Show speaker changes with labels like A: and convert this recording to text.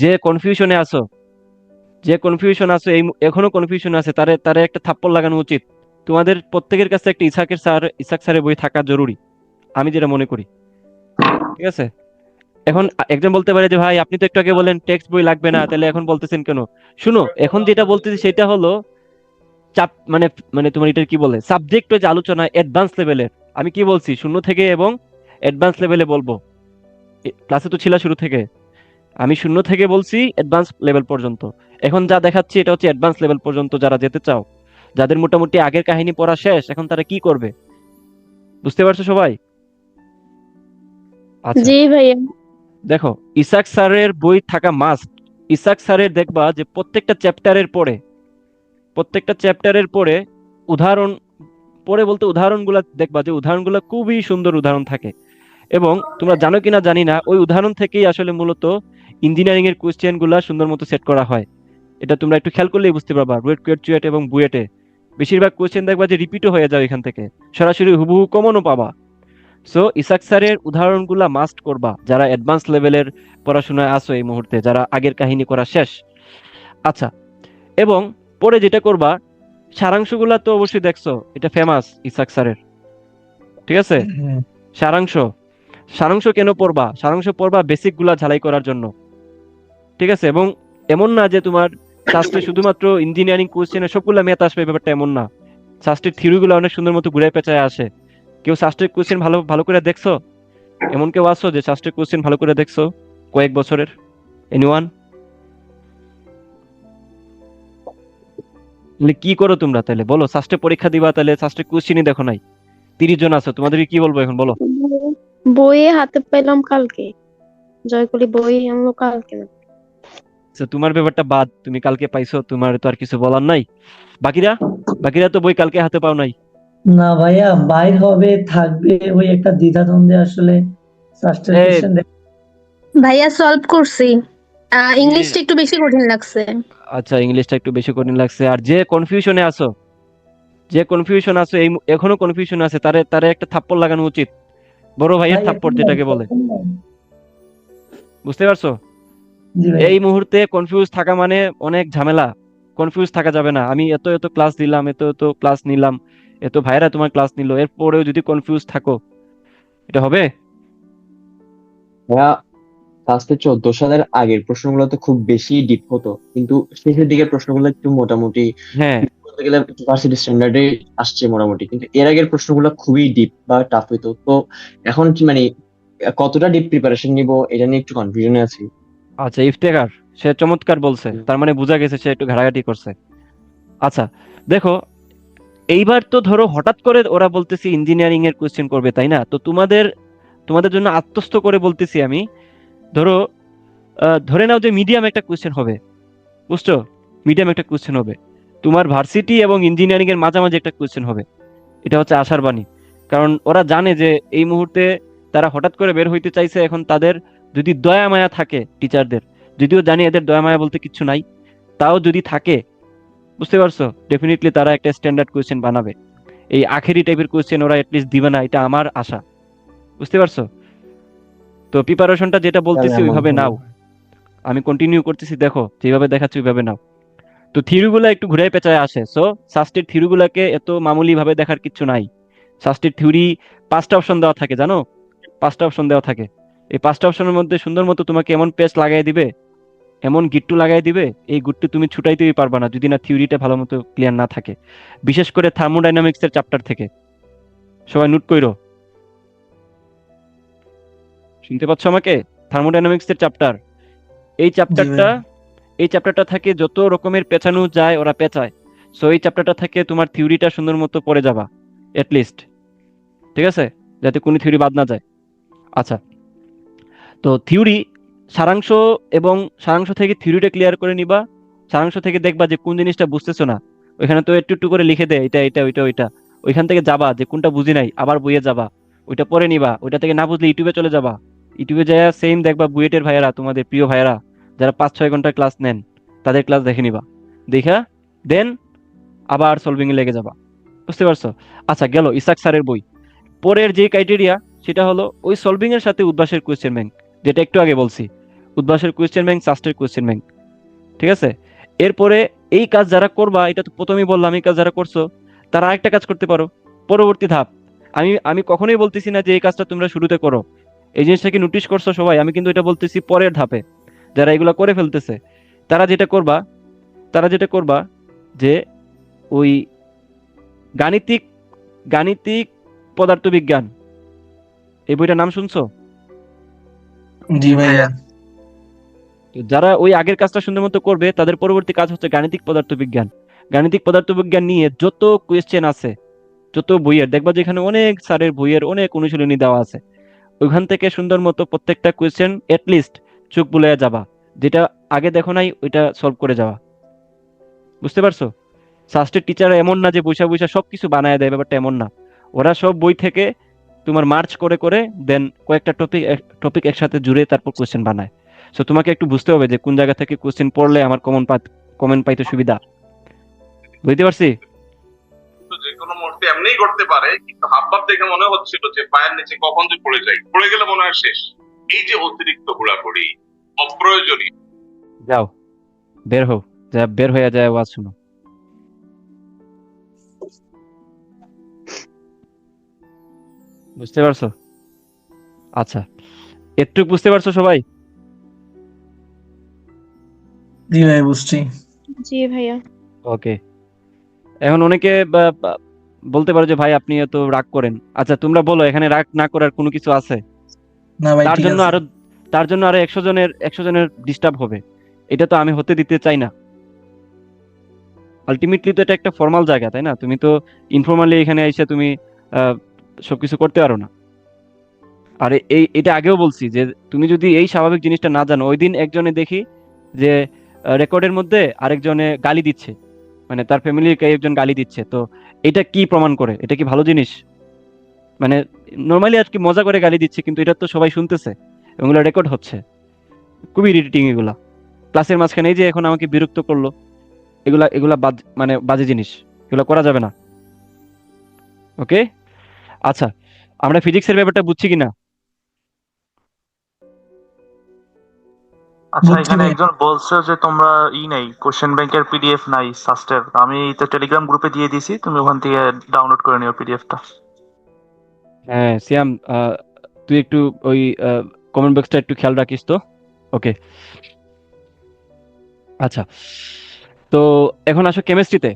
A: যে কনফিউশনে আছো, যে কনফিউশন আছে, এই এখনও কনফিউশন আছে, তারে তারে একটা থাপ্পড় লাগানো উচিত। তোমাদের প্রত্যেকের কাছে একটা ইসাকের স্যার ইসাক স্যারের বই থাকা জরুরি, আমি যেটা মনে করি। ঠিক আছে? এখন একজন বলতে পারে যে, ভাই, আপনি তো একটু আগে বলেন টেক্সট বই লাগবে না, তাহলে এখন বলতেছেন কেন? শুনো, এখন যেটা বলতেছি সেটা হলো, চাপ মানে মানে তোমার এটা কি বলে? সাবজেক্ট যে আলোচনা অ্যাডভান্স লেভেলের আমি কি বলছি? শূন্য থেকে এবং অ্যাডভান্স লেভেলে বলব। ক্লাসে তো ছিল শুরু থেকে। আমি শূন্য থেকে বলছি অ্যাডভান্স লেভেল পর্যন্ত। এখন যা দেখাচ্ছি এটা হচ্ছে অ্যাডভান্স লেভেল পর্যন্ত যারা যেতে চাও। যাদের মোটামুটি আগের কাহিনী পড়া শেষ এখন তারা কি করবে? বুঝতে পারছ সবাই? আচ্ছা।
B: জি ভাইয়া।
A: দেখো ইসাক স্যারের বই থাকা মাস্ট ইসাক স্যারের দেখবা যে প্রত্যেকটা চ্যাপ্টারের পরে প্রত্যেকটা চ্যাপ্টারের পরে উদাহরণ পরে বলতে উদাহরণগুলো দেখবা যে উদাহরণগুলো খুবই সুন্দর উদাহরণ থাকে। এবং তোমরা জানো কিনা জানি না ওই উদাহরণ থেকেই আসলে মূলত ইঞ্জিনিয়ারিং এর কোশ্চেনগুলা সুন্দর মতো সেট করা হয়। এটা তোমরা একটু খেয়াল করলেই বুঝতে পারবা রুয়েট কুয়েট চুয়েট এবং বুয়েটে। বেশিরভাগ কোশ্চেন দেখবা যে রিপিটও হয়ে যাও এখান থেকে সরাসরি হুবহু কমনও পাবা। সো ইসাক স্যারের উদাহরণগুলা মাস্ট করবা যারা অ্যাডভান্স লেভেলের পড়াশোনায় আসো এই মুহূর্তে যারা আগের কাহিনী করা শেষ। আচ্ছা এবং পরে যেটা করবা সারাংশগুলা তো অবশ্যই দেখছ এটা ফেমাস ইসাক স্যারের। ঠিক আছে? সারাংশ। সারাংশ কেন পড়বা? সারাংশ পড়বা বেসিকগুলা ঝালাই করার জন্য। ঠিক আছে? এবং এমন না যে তোমার শাস্ত্রে শুধুমাত্র ইঞ্জিনিয়ারিং, কোশ্চেনে সবগুলা ম্যাথ আসবে ব্যাপারটা এমন না। শাস্ত্রের থিওরিগুলো অনেক সুন্দর মতো ঘুরে পেঁচায় আসে। কেউ শাস্ত্রের কোশ্চেন ভালো ভালো করে দেখছ? এমন কেউ আছো যে শাস্ত্রের কোশ্চেন ভালো করে দেখছ? কয়েক বছরের? এনিওয়ান কি করো তোমরা তাহলে? বলো, শাস্ত্রে পরীক্ষা দিবা তাহলে, শাস্ত্রের কোশ্চেনই দেখো নাই। তিরিশ জন আছো তোমাদের কি বলব এখন? বলো।
B: বইয়ে হাতে পেলাম কালকে। জয়কলি বই আনলো কালকে। না
A: আচ্ছা, তোমার ব্যাপারটা বাদ তুমি কালকে পাইছো তোমার তো আর কিছু বলার নাই। বাকিরা? বাকিরা তো বই কালকে হাতে পাও নাই।
C: না ভাইয়া বাইর হবে থাকবে ওই একটা দ্বিধাদ্বন্দ্বে আসলে। ফার্স্টের
A: এই-
C: কোশ্চেন
B: ভাইয়া সলভ করছি। ইংলিশটা একটু বেশি কঠিন লাগছে।
A: আচ্ছা ইংলিশটা একটু বেশি কঠিন লাগছে। আর যে কনফিউশনে আছো যে কনফিউশন আছে এই এখনও কনফিউশন আছে তারে তারে একটা থাপ্পড় লাগানো উচিত। বড় ভাইয়ের থাপ্পড় যেটাকে বলে। বুঝতে পারছ? এই মুহূর্তে কনফিউজ থাকা মানে অনেক ঝামেলা। কনফিউজ থাকা যাবে না। আমি এত এত ক্লাস দিলাম এত এত ক্লাস নিলাম এত ভাইরা তোমার ক্লাস নিল এরপরেও যদি কনফিউজ থাকো এটা হবে?
D: ভাইয়া ফার্স্টে চোদ্দ সালের আগের প্রশ্নগুলো তো খুব বেশি ডিপ হতো। কিন্তু শেষের দিকের প্রশ্নগুলো একটু মোটামুটি
A: হ্যাঁ।
D: বলতে গেলে ভার্সিটি স্ট্যান্ডার্ডে আসছে মোটামুটি। কিন্তু এর আগের প্রশ্নগুলো খুবই ডিপ বা টাফ হইতো। তো এখন মানে কতটা ডিপ প্রিপারেশন নিব এটা নিয়ে একটু কনফিউশনে আছি।
A: আচ্ছা ইফতেখার, সে চমৎকার বলছে। তার মানে বোঝা গেছে সে একটু ঘাটাঘাটি করছে। আচ্ছা দেখো, এইবার তো ধরো হঠাৎ করে ওরা বলতেছি ইঞ্জিনিয়ারিং এর কোশ্চেন করবে, তাই না? তো তোমাদের তোমাদের জন্য আত্মস্থ করে বলতেছি আমি। ধরো ধরে নাও যে মিডিয়াম একটা কোশ্চেন হবে। বুঝছ? মিডিয়াম একটা কোশ্চেন হবে। তোমার ভার্সিটি এবং ইঞ্জিনিয়ারিং এর মাঝামাঝি একটা কোশ্চেন হবে। এটা হচ্ছে আশার বাণী। কারণ ওরা জানে যে এই মুহূর্তে তারা হঠাৎ করে বের হইতে চাইছে এখন তাদের যদি দয়া মায়া থাকে টিচারদের যদিও জানি এদের দয়া মায়া বলতে কিছু নাই তাও যদি থাকে বুঝতে পারছ? ডেফিনেটলি তারা একটা স্ট্যান্ডার্ড কোয়েশ্চেন বানাবে। এই আখেরি টাইপের কোয়েশ্চেন ওরা এটলিস্ট দিবে না এটা আমার আশা। বুঝতে পারছ? তো প্রিপারেশনটা যেটা বলতেছি ওইভাবে নাও। আমি কন্টিনিউ করতেছি দেখো যেভাবে দেখাচ্ছি ওইভাবে নাও। তো থিওরিগুলো একটু ঘুরে পেঁচায় আসে। সো শাস্ত্রের থিওরিগুলোকে এত মামুলি ভাবে দেখার কিছু নাই। শাস্ত্রের থিওরি পাঁচটা অপশন দেওয়া থাকে জানো? পাঁচটা অপশন দেওয়া থাকে। এই পাঁচটা অপশনের মধ্যে সুন্দর মতো তোমাকে এমন পেস্ট লাগাই দিবে এমন গিট্টু লাগাই দিবে এই গুট্টু তুমি ছুটাইতেই পারবা না যদি না থিওরিটা ভালো মতো ক্লিয়ার না থাকে। বিশেষ করে থার্মোডাইনামিক্স এর চ্যাপ্টার থেকে। সবাই নোট কইরো। শুনতে পাচ্ছ আমাকে? থার্মোডাইনামিক্স এর চ্যাপ্টার এই চ্যাপ্টারটা এই চ্যাপ্টারটা থেকে যত রকমের পেঁচানো যায়, ওরা পেঁচায়। সো এই চ্যাপ্টারটা থেকে তোমার থিওরিটা সুন্দর মতো পড়ে যাবা লিস্ট ঠিক আছে? যাতে কোনো থিওরি বাদ না যায়। আচ্ছা। তো থিওরি সারাংশ এবং সারাংশ থেকে থিওরিটা ক্লিয়ার করে নিবা। সারাংশ থেকে দেখবা যে কোন জিনিসটা বুঝতেছো না। ওইখানে তো একটু একটু করে লিখে দেয় এটা এটা, ওইটা ওইটা। ওইখান থেকে যাবা যে কোনটা বুঝি নাই, আবার বইয়ে যাবা। ওইটা পড়ে নিবা। ওইটা থেকে না বুঝলে ইউটিউবে চলে যাবা। ইউটিউবে যায় সেম দেখবা বুয়েটের ভাইয়েরা, তোমাদের প্রিয় ভাইয়েরা। যারা পাঁচ, ছয় ঘণ্টা ক্লাস নেন, তাদের ক্লাস দেখে নিবা। দেখা দেন আবার সলভিং লেগে যাবা। বুঝতে পারছ? আচ্ছা গেল ইসাক স্যারের বই। পরের যে ক্রাইটেরিয়া সেটা হলো ওই সলভিং এর সাথে উদ্ভাসের কোয়েশ্চেন ব্যাংক যেটা একটু আগে বলছি। উদ্ভাসের কোয়েশ্চেন ব্যাংক সাস্টের কোয়েশ্চেন ব্যাংক ঠিক আছে? এরপরে এই কাজ যারা করবা, এটা তো প্রথমেই বললাম, এই কাজ যারা করছ, তারা আরেকটা কাজ করতে পারো। পরবর্তী ধাপ। আমি আমি কখনোই বলতেছি না যে এই কাজটা তোমরা শুরুতে করো। এই জিনিসটা কি নোটিশ করছ সবাই? আমি কিন্তু এটা বলতেছি পরের ধাপে। যারা এগুলো করে ফেলতেছে তারা যেটা করবা তারা যেটা করবা যে ওই গাণিতিক গাণিতিক পদার্থবিজ্ঞান। এই বইটার নাম শুনছো?
E: জি ভাইয়া।
A: তো যারা ওই আগের কাজটা সুন্দর মতো করবে তাদের পরবর্তী কাজ হচ্ছে গাণিতিক পদার্থবিজ্ঞান। গাণিতিক পদার্থবিজ্ঞান নিয়ে যত কোয়েশ্চেন আছে যত বইয়ের দেখবা যেখানে অনেক স্যারের বইয়ের অনেক অনুশীলনী দেওয়া আছে। ওইখান থেকে সুন্দর মতো প্রত্যেকটা কোয়েশ্চেন লিস্ট চোখ বুলাইয়া যাবা। যেটা আগে দেখো নাই, ওইটা সলভ করে যাওয়া। বুঝতে পারছ? সাস্টের টিচার এমন না যে বৈশা বৈশা সবকিছু বানায় দেয়, ব্যাপারটা এমন না। ওরা সব বই থেকে তোমার মার্চ করে করে দেন কয়েকটা টপিক টপিক একসাথে জুড়ে তারপর কোয়েশ্চেন বানায়। সো তোমাকে একটু বুঝতে হবে যে কোন জায়গা থেকে কোশ্চেন পড়লে আমার কমন কমেন্ট পাইতে সুবিধা। বুঝতে পারছি?
F: যে কোনো মুহূর্তে এমনিই ঘটতে পারে, কিন্তু হাবভাব দেখে মনে হচ্ছিল যে পায়ের নিচে কখন যে পড়ে যাই পড়ে গেলে মনে হয় শেষ। এই যে অতিরিক্ত ঘোরাঘুরি অপ্রয়োজনীয়।
A: যাও বের হও যা বের হয়ে যায় আওয়াজ শুনো। বুঝতে পারছ? আচ্ছা একটু বুঝতে পারছ সবাই?
E: জি ভাই বুঝছি।
B: জি ভাইয়া।
A: ওকে। এখন অনেকে বলতে পারো যে ভাই আপনি এত রাগ করেন। আচ্ছা তোমরা বলো এখানে রাগ না করার কোনো কিছু আছে?
E: না ভাই
A: তার জন্য আরও তার জন্য আরও একশো জনের একশো জনের ডিস্টার্ব হবে। এটা তো আমি হতে দিতে চাই না। আলটিমেটলি তো এটা একটা ফর্মাল জায়গা তাই না? তুমি তো ইনফর্মালি এখানে এসে তুমি সবকিছু করতে পারো না। আর এই এটা আগেও বলছি যে তুমি যদি এই স্বাভাবিক জিনিসটা না জানো ওই দিন একজনে দেখি যে রেকর্ডের মধ্যে আরেকজনে গালি দিচ্ছে। মানে তার ফ্যামিলির একজন গালি দিচ্ছে। তো এটা কি প্রমাণ করে? এটা কি ভালো জিনিস? মানে নর্মালি আর কি মজা করে গালি দিচ্ছে কিন্তু এটা তো সবাই শুনতেছে এগুলো রেকর্ড হচ্ছে। খুবই ইরিটেটিং এগুলা। ক্লাসের মাঝখানে এই যে এখন আমাকে বিরক্ত করল এগুলা এগুলা বাজ মানে বাজে জিনিস। এগুলো করা যাবে না। ওকে আচ্ছা আমরা ফিজিক্সের ব্যাপারটা বুঝছি কিনা?
G: আচ্ছা এখানে একজন বলছে যে তোমরা ই নাই কোশ্চেন ব্যাংকের পিডিএফ নাই সাস্টের আমি তো টেলিগ্রাম গ্রুপে দিয়ে দিয়েছি তুমি ওখান থেকে ডাউনলোড করে নিও পিডিএফটা
A: হ্যাঁ সিয়াম তুই একটু ওই কমেন্ট বক্সটা একটু খেয়াল রাখিস তো? ওকে আচ্ছা। তো এখন আসো কেমিস্ট্রিতে